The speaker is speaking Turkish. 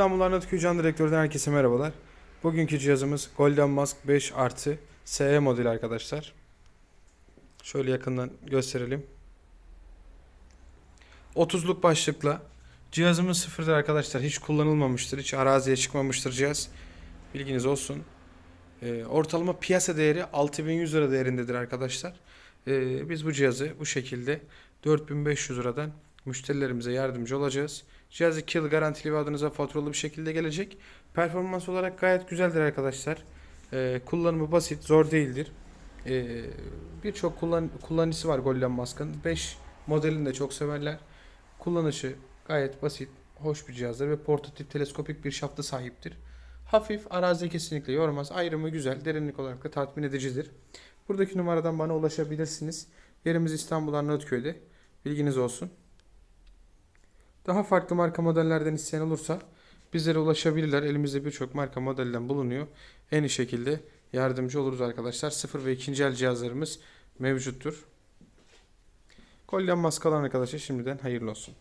İstanbul Arnavutköy Can Direktör'den herkese merhabalar. Bugünkü cihazımız Golden Mask 5 artı SE modeli arkadaşlar. Şöyle yakından gösterelim. 30'luk başlıkla cihazımız sıfırdır arkadaşlar. Hiç kullanılmamıştır. Hiç araziye çıkmamıştır cihaz. Bilginiz olsun. Ee, ortalama piyasa değeri 6100 lira değerindedir arkadaşlar. Ee, biz bu cihazı bu şekilde 4500 liradan müşterilerimize yardımcı olacağız. Cihaz 2 yıl garantili ve adınıza faturalı bir şekilde gelecek. Performans olarak gayet güzeldir arkadaşlar. Ee, kullanımı basit, zor değildir. Ee, Birçok kullan kullanıcısı var Golden Mask'ın. 5 modelini de çok severler. Kullanışı gayet basit, hoş bir cihazdır ve portatif teleskopik bir şaftı sahiptir. Hafif, arazi kesinlikle yormaz. Ayrımı güzel, derinlik olarak da tatmin edicidir. Buradaki numaradan bana ulaşabilirsiniz. Yerimiz İstanbul Arnavutköy'de. Bilginiz olsun. Daha farklı marka modellerden isteyen olursa bizlere ulaşabilirler. Elimizde birçok marka modelden bulunuyor. En iyi şekilde yardımcı oluruz arkadaşlar. Sıfır ve ikinci el cihazlarımız mevcuttur. Golden maskalan arkadaşlar şimdiden hayırlı olsun.